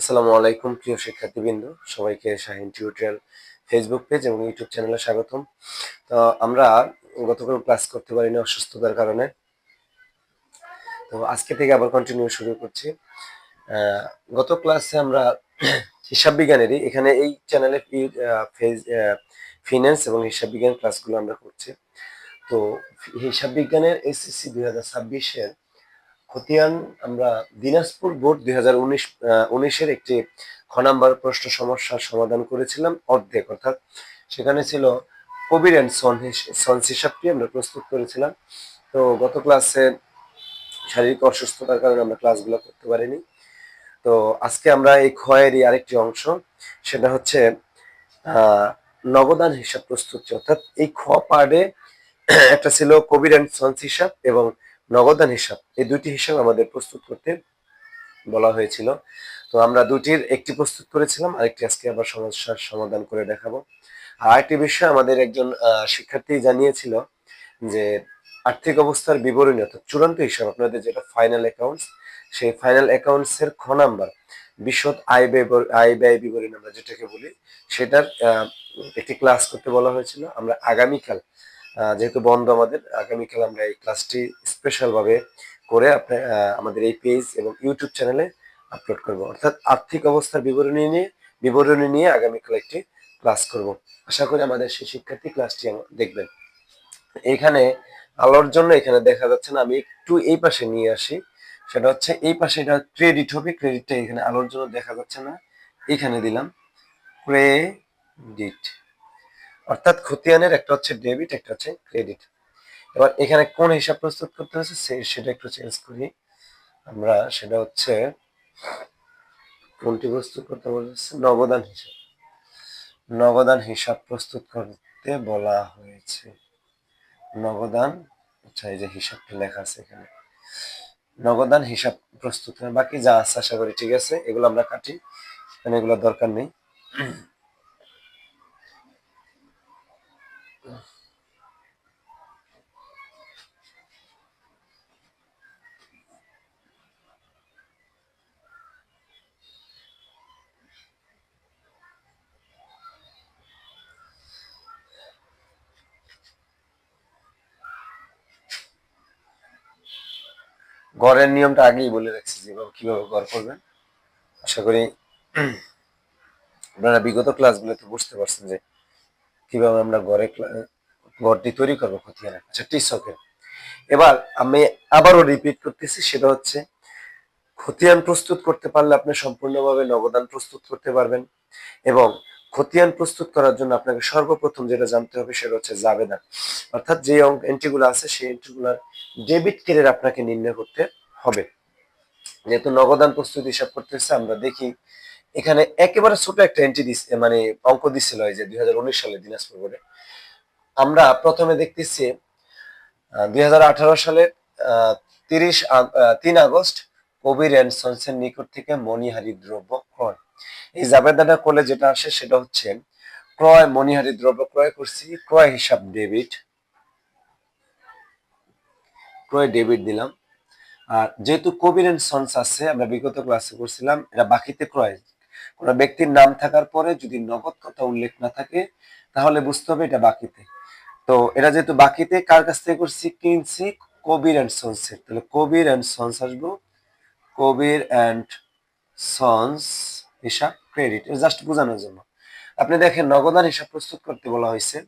আসসালামু আলাইকুম, প্রিয় শিক্ষার্থীবৃন্দ। সবাইকে শাহিন টিউটোরিয়াল ফেসবুক পেজ এবং ইউটিউব চ্যানেলে স্বাগতম। তো আমরা গতকাল ক্লাস করতে পারিনি অসুস্থতার কারণে। তো আজকে থেকে আবার কন্টিনিউ শুরু করছি। গত ক্লাসে আমরা হিসাব বিজ্ঞানেরই এখানে এই চ্যানেলে ফিনান্স এবং হিসাব বিজ্ঞান ক্লাসগুলো আমরা করছি। তো হিসাব বিজ্ঞানের এসএসসি দুই হাজার ছাব্বিশের খতিয়ান আমরা দিনাজপুর বোর্ড দুই হাজার উনিশ উনিশের একটি খ নাম্বার প্রশ্ন সমস্যার সমাধান করেছিলাম অর্ধেক অর্থাৎ। সেখানে ছিল কবির অ্যান্ড সন সন্স হিসাবটি আমরা প্রস্তুত করেছিলাম। তো গত ক্লাসে শারীরিক অসুস্থতার কারণে আমরা ক্লাসগুলো করতে পারিনি। তো আজকে আমরা এই ক্ষয়েরই আরেকটি অংশ সেটা হচ্ছে আহ, নগদান হিসাব প্রস্তুত। অর্থাৎ এই খ পার্টে একটা ছিল কবির অ্যান্ড সন্স হিসাব এবং নগদান হিসাব। এই দুটি হিসাব আমাদের প্রস্তুত করতে বলা হয়েছিল। তো আমরা দুটির একটি প্রস্তুত করেছিলাম, আরেকটি আজকে আবার সমস্যার সমাধান করে দেখাবো। আর আরেকটি বিষয় আমাদের একজন শিক্ষার্থী জানিয়েছিল যে আর্থিক অবস্থার বিবরণী, অর্থাৎ চূড়ান্ত হিসাব, আপনাদের যেটা ফাইনাল অ্যাকাউন্টস সেই ফাইনাল অ্যাকাউন্টস এর খ নাম্বার বিশদ আয় ব্যয় আয় ব্যয় বিবরণী আমরা যেটাকে বলি, সেটার একটি ক্লাস করতে বলা হয়েছিল। আমরা আগামীকাল যেহেতু বন্ধ আমাদের আগামীকাল আমরা এই ক্লাসটি স্পেশাল ভাবে করে আপনি আহ, আমাদের এই পেজ এবং ইউটিউব চ্যানেলে আপলোড করব। অর্থাৎ আর্থিক অবস্থার বিবরণী নিয়ে বিবরণী নিয়ে আগামীকাল একটি ক্লাস করব। আশা করি আমাদের সেই শিক্ষার্থী ক্লাসটি দেখবেন। এখানে আলোর জন্য এখানে দেখা যাচ্ছে না আমি একটু এই পাশে নিয়ে আসি। সেটা হচ্ছে এই পাশে এটা ক্রেডিট হবে ক্রেডিটটা এখানে আলোর জন্য দেখা যাচ্ছে না। এখানে দিলাম। ক্রেডিট অর্থাৎ খতিয়ানের একটা হচ্ছে ডেবিট একটা হচ্ছে ক্রেডিট এবার এখানে কোন হিসাব প্রস্তুত করতে হচ্ছে সেটা একটু চেঞ্জ করি। আমরা সেটা হচ্ছে কোনটি প্রস্তুত করতে বলেছে? নগদান হিসাব। নগদান হিসাব প্রস্তুত করতে বলা হয়েছে। নবদান আচ্ছা এই যে হিসাবটা লেখা আছে এখানে। নগদান হিসাব প্রস্তুত বাকি যা আশা করি ঠিক আছে, এগুলো আমরা কাটি। এগুলো দরকার নেই। গড়ের নিয়মটা আগেই বলে রাখছি যেভাবে কীভাবে গড় করবেন। আশা করি আপনারা বিগত ক্লাসগুলোতে বুঝতে পারছেন যে কীভাবে আমরা ক্লা- গড়টি তৈরি করব খতিয়ানে। আচ্ছা টিসকের এবার আমি আবারও রিপিট করতেছি, সেটা হচ্ছে খতিয়ান প্রস্তুত করতে পারলে আপনি সম্পূর্ণভাবে নগদান প্রস্তুত করতে পারবেন এবং খতিয়ান প্রস্তুত করার জন্য আপনাকে সর্বপ্রথম যেটা জানতে হবে সেটা হচ্ছে জাবেদা। অর্থাৎ যে অঙ্ক এন্ট্রিগুলো আছে সেই এন্ট্রিগুলার ডেবিট কেরের আপনাকে নির্ণয় করতে হবে। যেহেতু নগদান প্রস্তুত হিসাব করতেছে আমরা দেখি এখানে একেবারে ছোট একটা এন্ট্রি দিচ্ছে মানে অঙ্ক দিচ্ছিল যে দুই হাজার উনিশ সালে দিনাজপুর বোর্ডে। আমরা প্রথমে দেখতেছি দুই সালের তিরিশ তিন আগস্ট কবির অ্যান্ড সন্সের নিকট থেকে মণিহারি দ্রব্য এই জাবেদাটা করলে যেটা আসে সেটা হচ্ছে, ক্রয় মণিহারি দ্রব্য ক্রয় করছি, ক্রয় হিসাব ডেবিট। ক্রয় ডেবিট দিলাম। আর যেহেতু কবির অ্যান্ড সন্স আছে, আমরা বিগত ক্লাসে করছিলাম এটা বাকিতে ক্রয়। কোনো ব্যক্তির নাম থাকার পরে যদি নগদ কথা উল্লেখ না থাকে, তাহলে বুঝতে হবে এটা বাকিতে। তো এটা যেহেতু বাকিতে, কার কাছ থেকে করছি? কিনছি কবির অ্যান্ড সন্সের। তাহলে কবির অ্যান্ড সন্স আসব। কবির অ্যান্ড সন্স হিসাব ক্রেডিট জাস্ট বোঝানোর জন্য। আপনি দেখেন, নগদান হিসাব প্রস্তুত করতে বলা হয়েছে।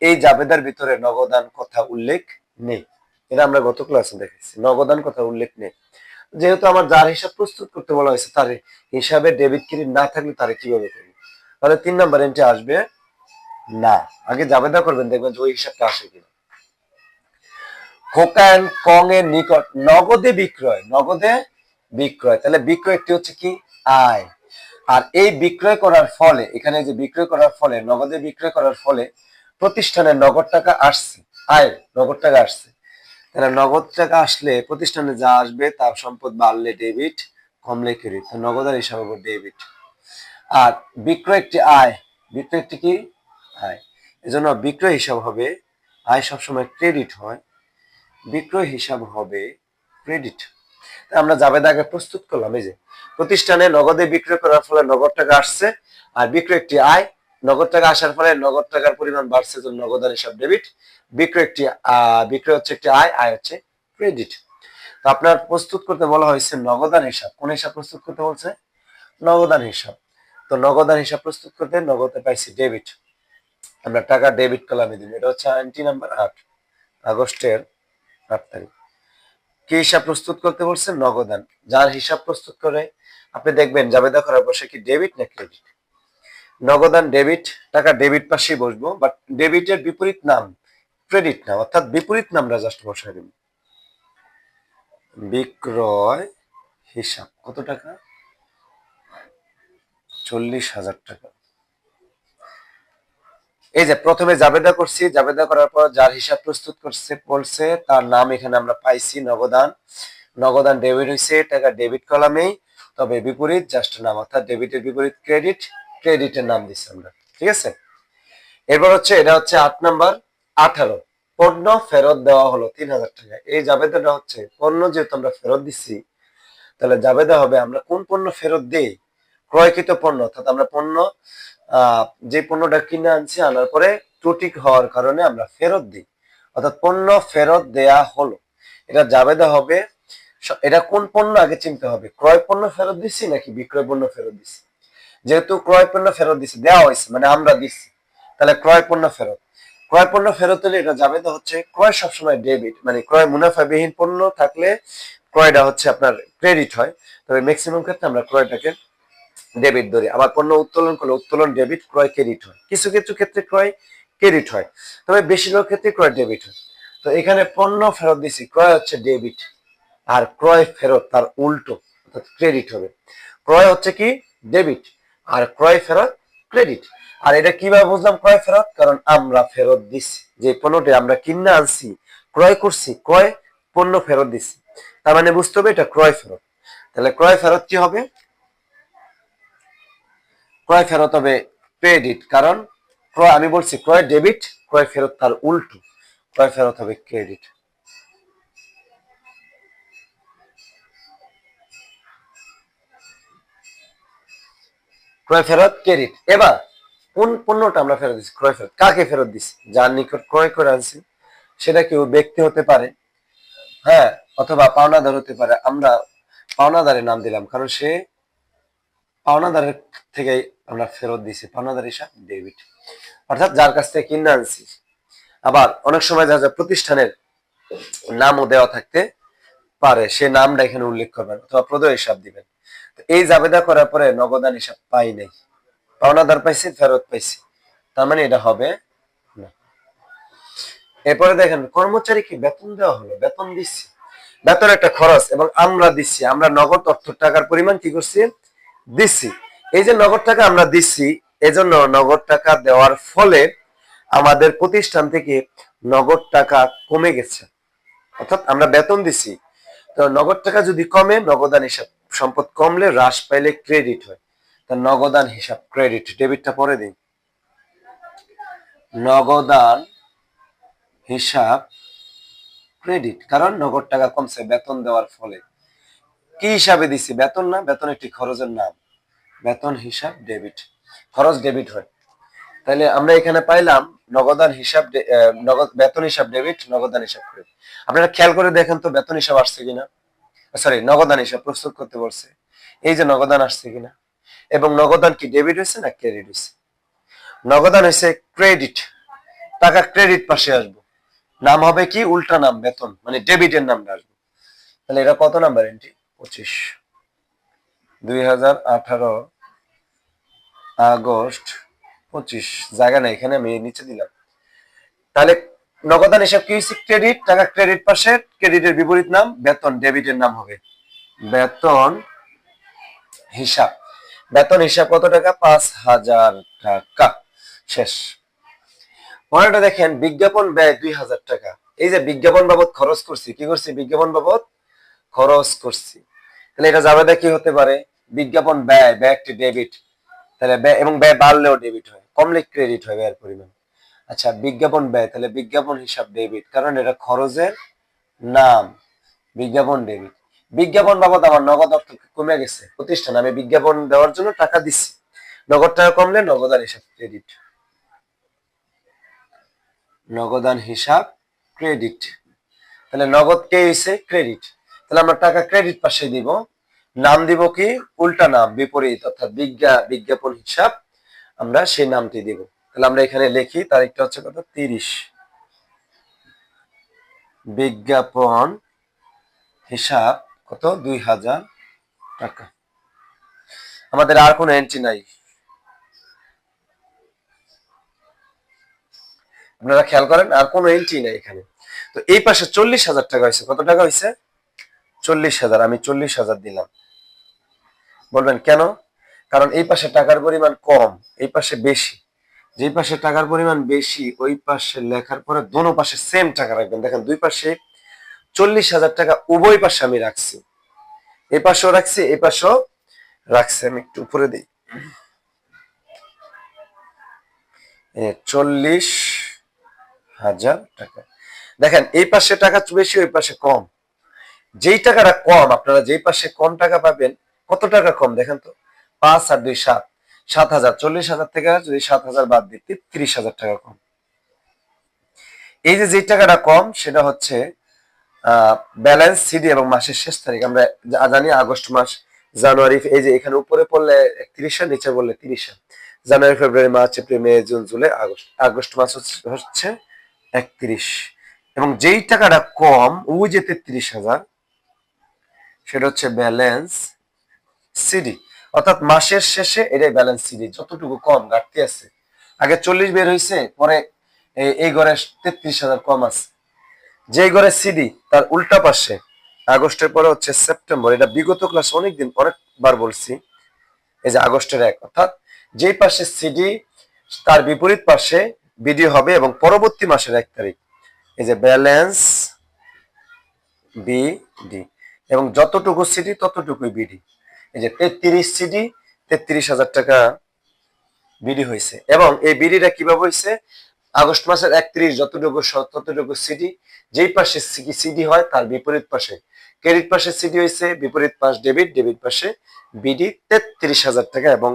এই জাবেদার ভিতরে নগদান কথা উল্লেখ নেই। এটা আমরা গত ক্লাসে দেখেছি। নগদান কথা উল্লেখ নেই। যেহেতু আমার যার হিসাব প্রস্তুত করতে বলা হয়েছে, তার হিসাবে ডেবিট ক্রেডিট না থাকলে তারে কীভাবে করব? তাহলে তিন নাম্বার এন্ট্রি আসবে, না। আগে জাবেদা করবেন, দেখবেন যে ওই হিসাবটা আসে কিনা। খোকান কং এর নিকট নগদে বিক্রয়। নগদে বিক্রয়। তাহলে বিক্রয় একটি হচ্ছে কি? আয়। আর এই বিক্রয় করার ফলে, এখানে যে বিক্রয় করার ফলে, নগদে বিক্রয় করার ফলে প্রতিষ্ঠানে নগদ টাকা আসছে আয় নগদ টাকা আসছে। তাহলে নগদ টাকা আসলে প্রতিষ্ঠানে যা আসবে তার সম্পদ বাড়লে ডেবিট কমলে ক্রেডিট নগদের হিসাব ডেবিট আর বিক্রয় একটি আয়, বিক্রয় একটি কি? আয়। এজন্য বিক্রয় হিসাব হবে, আয় সবসময় ক্রেডিট হয়, বিক্রয় হিসাব হবে ক্রেডিট আমরা জাবেদাকে প্রস্তুত করলাম। এই যে, প্রতিষ্ঠানে নগদে বিক্রয় করার ফলে নগদ টাকা আসছে, আর বিক্রয় একটি আয়। নগদ টাকা আসার ফলে নগদ টাকার পরিমাণ বাড়ছে জন্য নগদান হিসাব ডেবিট বিক্রয় একটি বিক্রয় হচ্ছে একটি আয় আয় হচ্ছে ক্রেডিট তো আপনার প্রস্তুত করতে বলা হয়েছে নগদান হিসাব। কোন হিসাব প্রস্তুত করতে বলছে? নগদান হিসাব। তো নগদান হিসাব প্রস্তুত করতে নগদে পাইছি ডেবিট আমরা টাকা ডেবিট দিন। এটা হচ্ছে আইনটি নাম্বার আট, আগস্টের আট তারিখ। কি হিসাব প্রস্তুত করতে বলছে? নগদান। যার হিসাব প্রস্তুত করে, আপনি দেখবেন, জাবেদা করার পর সে কি ডেবিট না ক্রেডিট নগদান ডেবিট টাকা ডেবিট পাশেই বসবো বাট ডেবিটের বিপরীত নাম ক্রেডিট নাম, অর্থাৎ বিপরীত নামটা জাস্ট বসাই দিব। বিক্রয় হিসাব, কত টাকা? চল্লিশ হাজার টাকা। এই যে প্রথমে জাবেদা করছি, জাবেদা করার পর যার হিসাব প্রস্তুত করছে, বলছে তার নাম এখানে আমরা পাইছি নগদান। নগদান ডেবিট হয়েছে টাকা ডেবিট কলামেই তবে বিপরীত জাস্ট নাম, অর্থাৎ ডেবিটের বিপরীত ক্রেডিট, ক্রেডিটের নাম দিচ্ছি আমরা, ঠিক আছে? এরপর হচ্ছে, এটা হচ্ছে আট নাম্বার, আঠারো। পণ্য ফেরত দেওয়া হলো তিন হাজার টাকা। এই জাবেদাটা হচ্ছে, পণ্য যেহেতু আমরা ফেরত দিচ্ছি তাহলে জাবেদা হবে আমরা কোন পণ্য ফেরত দিই? ক্রয়কৃত পণ্য, অর্থাৎ আমরা পণ্য যে পণ্যটা কিনে আনছি, আনার পরে ত্রুটি হওয়ার কারণে আমরা ফেরত দিই। অর্থাৎ পণ্য ফেরত দেয়া হলো। এটা জাবেদা হবে। এটা কোন পণ্য আগে চিনতে হবে? ক্রয় পণ্য ফেরত দিচ্ছি নাকি বিক্রয় পণ্য ফেরত দিচ্ছি যেহেতু ক্রয় পণ্য ফেরত দিচ্ছি দেওয়া হয়েছে মানে আমরা দিচ্ছি তাহলে ক্রয় পণ্য ফেরত। ক্রয় পণ্য ফেরত হলে এটা জাবেদা হচ্ছে, ক্রয় সবসময় ডেবিট মানে ক্রয় মুনাফাবিহীন পণ্য থাকলে ক্রয়টা হচ্ছে আপনার ক্রেডিট হয়। তবে ম্যাক্সিমাম ক্ষেত্রে আমরা ক্রয়টাকে ডেবিট ধরি। আবার পণ্য উত্তোলন করলে উত্তোলন ডেবিট ক্রয় ক্রেডিট হয়। কিছু কিছু ক্ষেত্রে ক্রয় ক্রেডিট হয়, তবে বেশিরভাগ ক্ষেত্রে ক্রয় ডেবিট হয়। তো এখানে পণ্য ফেরত দিছি, ক্রয় হচ্ছে ডেবিট আর ক্রয় ফেরত তার উল্টো, অর্থাৎ ক্রেডিট হবে। ক্রয় হচ্ছে কি? ডেবিট আর ক্রয় ফেরত ক্রেডিট আর এটা কীভাবে বুঝলাম ক্রয় ফেরত? কারণ আমরা ফেরত দিচ্ছি যে পণ্যটি আমরা কিনে আনছি, ক্রয় করছি, ক্রয় পণ্য ফেরত দিচ্ছি তার মানে বুঝতে হবে এটা ক্রয় ফেরত। তাহলে ক্রয় ফেরত কি হবে? ক্রয় ফেরত হবে ক্রেডিট। কারণ ক্রয়, আমি বলছি ক্রয় ডেবিট, ক্রয় ফেরত তার উল্টো। ক্রয় ফেরত হবে ক্রেডিট। ক্রয় ফেরত, ক্রেডিট। এবার, কোন পণ্যটা আমরা ফেরত দিচ্ছি ক্রয় ফেরত। কাকে ফেরত দিচ্ছি যার নিকট ক্রয় করে আনছি। সেটা কেউ ব্যক্তি হতে পারে হ্যাঁ অথবা পাওনাদার হতে পারে। আমরা পাওনাদারের নাম দিলাম, কারণ সে পাওনাদারের থেকে আমরা ফেরত দিছি পাওনাদার হিসাব ডেবিট অর্থাৎ যার কাছ থেকে কিনে আনছি। আবার অনেক সময় দেখা যায় প্রতিষ্ঠানের নামও দেওয়া থাকতে পারে, সে নামটা এখানে উল্লেখ করবেন অথবা প্রদয় হিসাব দিবেন। এই জাবেদা করার পরে নগদান হিসাব পাই নাই। পাওনাদার পাইছি, ফেরত পাইছি। তার মানে এটা হবে না। এরপরে দেখেন কর্মচারীকে বেতন দেওয়া হলো? বেতন দিচ্ছি। বেতন একটা খরচ এবং আমরা দিচ্ছি। আমরা নগদ অর্থ টাকার পরিমাণ কি করছি? দিচ্ছি এই যে নগদ টাকা আমরা দিচ্ছি এজন্য নগদ টাকা দেওয়ার ফলে আমাদের প্রতিষ্ঠান থেকে নগদ টাকা কমে গেছে। অর্থাৎ আমরা বেতন দিছি। তো নগদ টাকা যদি কমে, নগদান হিসাব সম্পদ কমলে হ্রাস পাইলে ক্রেডিট হয়। তা নগদান হিসাব ক্রেডিট ডেবিটটা পরে দিন নগদান হিসাব ক্রেডিট কারণ নগদ টাকা কমছে বেতন দেওয়ার ফলে। কি হিসাবে দিছি? বেতন না? বেতন একটি খরচের নাম। বেতন হিসাব ডেবিট। খরচ ডেবিট হয়। তাহলে আমরা এখানে পাইলাম নগদান হিসাব নগদ, বেতন হিসাব ডেবিট, নগদান হিসাব ক্রেডিট আপনারা খেয়াল করে দেখেন তো বেতন হিসাব আসছে কিনা? সরি, নগদান হিসাব প্রস্তুত করতে বলছে। এই যে নগদান আসছে কিনা? এবং নগদান কি ডেবিট হয়েছে না ক্রেডিট হয়েছে? নগদান হয়েছে ক্রেডিট। টাকা ক্রেডিট পাশে আসব। নাম হবে কি? উল্টা নাম, বেতন। মানে ডেবিটের নামটা আসবে। তাহলে এটা কত নাম্বার এন্ট্রি পঁচিশ। দুই হাজার আঠারো আগস্ট পঁচিশ। জায়গা নাই, এখানে আমি নিচে দিলাম। তাহলে নগদান হিসাব কি হয়েছে ক্রেডিট, টাকা ক্রেডিট পাশে, ক্রেডিটের বিপরীত নাম, বেতন, ডেবিটের নাম হবে। বেতন হিসাব। বেতন হিসাব কত টাকা? পাঁচ হাজার টাকা। শেষ। পরেরটা দেখেন, বিজ্ঞাপন ব্যয় দুই হাজার টাকা। এই যে বিজ্ঞাপন বাবদ খরচ করছি, কি করছি? বিজ্ঞাপন বাবদ খরচ করছি। তাহলে এটা যাবে কি হতে পারে। বিজ্ঞাপন ব্যয় ব্যয় একটি ডেবিট তাহলে ব্যয় এবং ব্যয় বাড়লেও ডেবিট হয়। কমলে ক্রেডিট হয় ব্যয়ের পরিমাণ। আচ্ছা বিজ্ঞাপন ব্যয়, তাহলে বিজ্ঞাপন হিসাব ডেবিট কারণ এটা খরচের নাম, বিজ্ঞাপন ডেবিট বিজ্ঞাপন বাবদ আমার নগদ অর্থ কমে গেছে। প্রতিষ্ঠান, আমি বিজ্ঞাপন দেওয়ার জন্য টাকা দিচ্ছি নগদ টাকা কমলে নগদান হিসাব ক্রেডিট নগদান হিসাব ক্রেডিট তাহলে নগদ কে হয়েছে ক্রেডিট তাহলে আমরা টাকা ক্রেডিট পাশে দিব। নাম দিব কি? উল্টা নাম, বিপরীত, অর্থাৎ বিজ্ঞা, বিজ্ঞাপন হিসাব আমরা সেই নামটি দিব। তাহলে আমরা এখানে লিখি, তারিখটা হচ্ছে কত? তিরিশ। বিজ্ঞাপন হিসাব কত? দুই হাজার টাকা। আমাদের আর কোনো এন্ট্রি নাই। আপনারা খেয়াল করেন, আর কোনো এন্ট্রি নাই এখানে। তো এই পাশে চল্লিশ হাজার টাকা হয়েছে। কত টাকা হয়েছে? চল্লিশ হাজার, আমি চল্লিশ হাজার দিলাম। বলবেন, কেন? কারণ এই পাশে টাকার পরিমাণ কম, এই পাশে বেশি। যেই পাশে টাকার পরিমাণ বেশি, ওই পাশে লেখার পরে দোনো পাশে সেম টাকা রাখবেন। দেখেন, দুই পাশে চল্লিশ হাজার টাকা উভয় পাশে আমি রাখছি। এই পাশেও রাখছি এই পাশেও রাখছি। আমি একটু উপরে দিই। চল্লিশ হাজার টাকা। দেখেন, এই পাশে টাকা বেশি, ওই পাশে কম। যেই টাকাটা কম, আপনারা যেই পাশে কম টাকা পাবেন, কত টাকা কম দেখেন তো? পাঁচ আর দুই সাত সাত হাজার, চল্লিশ হাজার থেকে যদি সাত হাজার বাদ দিই তিরিশ হাজার টাকা কম। এই যে যে টাকাটা কম, সেটা হচ্ছে ব্যালেন্স সিডি এবং মাসের শেষ তারিখ। আমরা জানি আগস্ট মাস, জানুয়ারি, এই যে এখানে উপরে পড়লে একত্রিশে, নিচে বললে তিরিশে। January, February, March, April, May, June, July, August. August মাস হচ্ছে একত্রিশ। এবং যেই টাকাটা কম, ওই যে তেত্রিশ হাজার সেটা হচ্ছে ব্যালেন্স সিডি অর্থাৎ মাসের শেষে এটাই ব্যালেন্স সিডি যতটুকু কম ঘাটতি আছে। আগে চল্লিশ বের হয়েছে পরে এই ঘরে তেত্রিশ হাজার কম আছে। যে ঘরে সিডি তার উল্টা পাশে, আগস্টের পরে হচ্ছে সেপ্টেম্বর, এটা বিগত ক্লাস অনেকদিন অনেকবার বলছি, এই যে আগস্টের এক। অর্থাৎ যেই পাশে সিডি তার বিপরীত পাশে বিডি হবে এবং পরবর্তী মাসের এক তারিখ, এই যে ব্যালেন্স বিডি এবং যতটুকু সিডি ততটুকুই বিডি এই যে তেত্রিশ সিডি তেত্রিশ হাজার টাকা বিডি হয়েছে। এবং এই বিডিটা কীভাবে হয়েছে? আগস্ট মাসের একত্রিশ, যতটুকু ততটুকু সিডি যেই পাশে সিডি হয়, তার বিপরীত পাশে ক্রেডিট পাশে সিডি হয়েছে, বিপরীত পাশ ডেবিট ডেবিট পাশে বিডি তেত্রিশ হাজার টাকা। এবং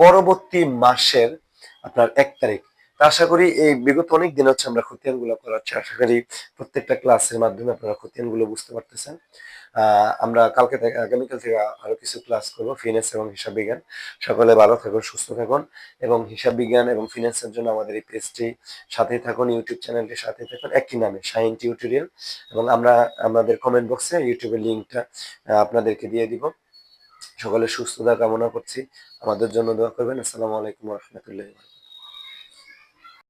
পরবর্তী মাসের আপনার এক তারিখ আশা করি এই বিগত অনেক দিন হচ্ছে আমরা খতিয়ানগুলো করাচ্ছি আশা করি প্রত্যেকটা ক্লাসের মাধ্যমে আপনারা খতিয়ানগুলো বুঝতে পারতেছেন। আমরা কালকে থেকে, আগামীকাল থেকে আরও কিছু ক্লাস করব ফিনান্স এবং হিসাব বিজ্ঞান। সকলে ভালো থাকুন, সুস্থ থাকুন এবং হিসাব বিজ্ঞান এবং ফিনান্সের জন্য আমাদের এই পেজটি সাথে থাকুন ইউটিউব চ্যানেলটির সাথে থাকুন, একই নামে সাইন টিউটোরিয়াল এবং আমরা, আমাদের কমেন্ট বক্সে ইউটিউবের লিঙ্কটা আপনাদেরকে দিয়ে দিব। সকলে সুস্থতা কামনা করছি। আমাদের জন্য দোয়া করবেন। আসসালামু আলাইকুম রহমতুল্লাহ